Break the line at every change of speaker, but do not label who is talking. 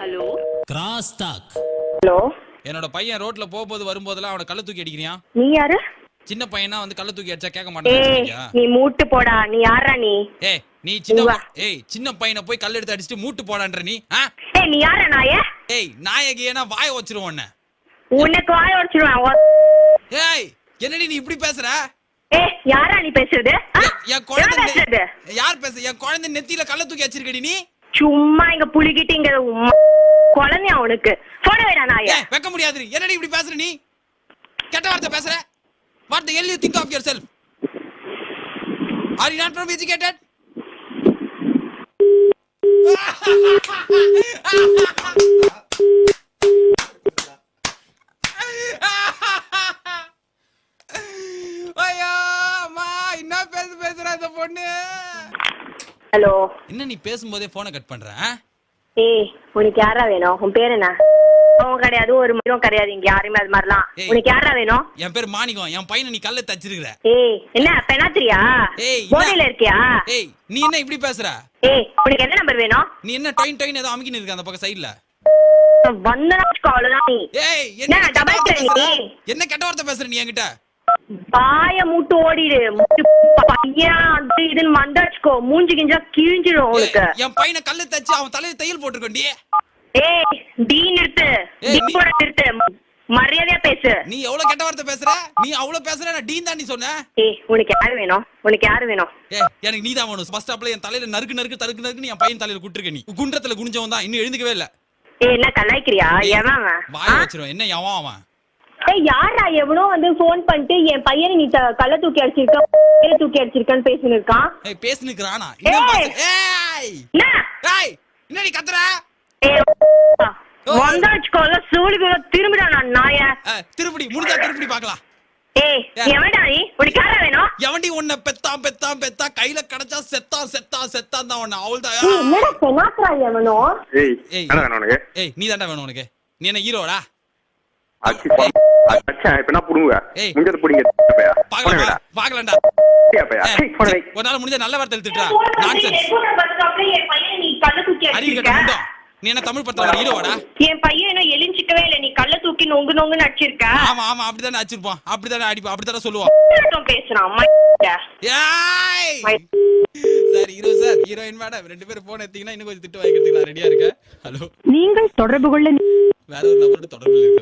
Hello.
Cross talk
hello.
என்னோட பையன் ரோட்ல போகும்போது வரும்போதெல்லாம் அவனை கள்ள தூக்கி அடிக்கிறியா?
நீ யாரு?
சின்ன பையனா வந்து கள்ள தூக்கி அடிச்சா கேட்க மாட்டேன்
நீ மூட்டு போடா. நீ யாரா நீ?
ஏய் நீ சின்ன ஏய் சின்ன பையனை போய் கல் எடுத்து அடிச்சுட்டு மூட்டு போடான்ற நீ?
ஏய் நீ யாரா நாய?
ஏய் நாயகியனா வாய வச்சிருவோம் உன்னை.
உனக்கு வாய உடச்சிருவேன்.
ஏய் என்னடி நீ இப்படி பேசுற?
யாரா நீ பேசுறது?
என் குழந்தை யார் பேச என் குழந்தை நெத்தியில கள்ள தூக்கி வச்சிருக்கடி நீ?
சும்மா இங்க புளிக்கிட்டு இங்க உம் குழந்தையா உனக்கு. போன வேடா நாய
வைக்க முடியாது என்னடி இப்படி பேசுற நீ? கெட்ட வார்த்தை பேசுற? What the hell you think of yourself are you not from educated அம்மா என்ன இந்த பொண்ணு.
ஹலோ.
என்ன நீ பேசும்போதே போனை கட் பண்ற?
ஏய் உனக்கு யாரா வேணும்? உன் பேர் என்ன? அவன் கிடையாது ஒரு மரம் கிடையாது இங்க யாருமே அது மாதிரிலாம். உனக்கு யாரா வேணும்?
என் பேர் மாணிக்கம் என் பையனை நீ கல்ல தச்சிருக்கிற.
ஏய் என்ன பெனாத்திரியா?
ஏய்?
போதையில இருக்கியா?
ஏய் நீ என்ன இப்படி பேசுற?
ஏய் உனக்கு என்ன நம்பர் வேணும்?
நீ என்ன டொயின் டொயின் ஏதோ அமுக்கின்னு இருக்க அந்த பக்கம் சைடுல
வந்தனா அவ்வளவுதான் நீ.
ஏய்
என்ன, நீ?
என்ன கெட்ட வார்த்தை பேசுற நீ என்கிட்ட?
பாய மூட்டு ஓடிடு. பையன் அது இதுன்னு வந்தாச்சுக்கோ மூஞ்சி கிஞ்சா கிழிஞ்சிடும் உனக்கு.
என் பையனை கல்லு தச்சு அவன் தலையில தையல் போட்டிருக்கோண்டி
ஏய் டீ நிறுத்து. நிறுத்து. மரியாதையா பேசு.
நீ எவ்வளவு கெட்ட வார்த்தை பேசுற? நீ அவ்வளவு பேசுற நான் டீன் தான் நீ சொன்ன?
ஏய் உனக்கு யாரு வேணும்? உனக்கு யாரு வேணும்?
ஏய் எனக்கு நீ தான் வேணும் பஸ் ஸ்டாப்ல என் தலையில நறுக்கு நறுக்கு தருக்கு நறுக்கு என் பையன் தலையில குட்டுருக்க நீ. குன்றத்துல குனிஞ்சவன் தான். இன்னும் எழுந்துக்கவே இல்ல.
ஏய் என்ன கலாய்க்கிறியா? எவன்?
வாய
ஆ?
வச்சிருவேன். என்ன எவன் அவன்?
யாரா எவனோ வந்து ஃபோன் பண்ணிட்டு என் பையனை நீ கள்ள தூக்கி அடிச்சிருக்க தூக்கி அடிச்சிருக்கான்னு பேசின்னு இருக்கான்
ஏய் பேசுனுக்குறானா என்ன
ஏய்.
ஏய்! ஏய் நீ கத்துற?
ஏய் வந்தாச்சுக்கோல சூழுக்கு திரும்பிடா நான் நாய.
ஏய், திருப்படி முடிஞ்சா திருப்படி பார்க்கலாம்
ஏய்
ஏய்.
எவன்டா நீ? உனக்கு யாரா வேணும்?
எவன்டி உன்னை பெத்தான் பெத்தான் பெத்தா கையில கிடைச்சா செத்தான் செத்தான் செத்தான் தான் உன்னை அவள் தான்
ஏய் என்னடா பெனாத்ரா எவனோ?
ஏய்
ஏய்.
என்ன வேணும் உனக்கு?
ஏய் நீ தாண்டா வேணும் உனக்கு. நீ என்ன ஹீரோடா?
அச்சி இப்ப என்ன புடுங்க
ஏய்.
முஞ்சது புடிங்க போன வை
ஒரு நாள் முடிஞ்ச நல்ல வார்த்தை திட்டுறா நான்சென்ஸ்
என் பையனை நீ கள்ள தூக்கி
அறிவு கட்ட
அடிச்சிருக்க?
முண்டம். நீ என்ன தமிழ் படத்துல ஹீரோவாடா
என் பையன் இன்னும் எலிஞ்சிக்கவே இல்லை. நீ கள்ள தூக்கி நொங்கு நொங்குன்னு அடிச்சிருக்க
ஆமா ஆமா அப்படிதானே அடிச்சிருப்பான் அப்படிதானே அடிப்பான் அப்படித்தானே சொல்லுவான்.
என்னட்டும் பேசுறான்? அம்மா
ஏய்! Sir hero sir heroine madam ரெண்டு பேரும் போன் எடுத்தீங்கன்னா இன்னும் கொஞ்சம் திட்டு வாங்கிக்கிறதுக்கு நான் ரெடியா இருக்கேன். ஹலோ
நீங்கள் தொடர்பு கொள்ள
வேற ஒரு நபரோட தொடர்பு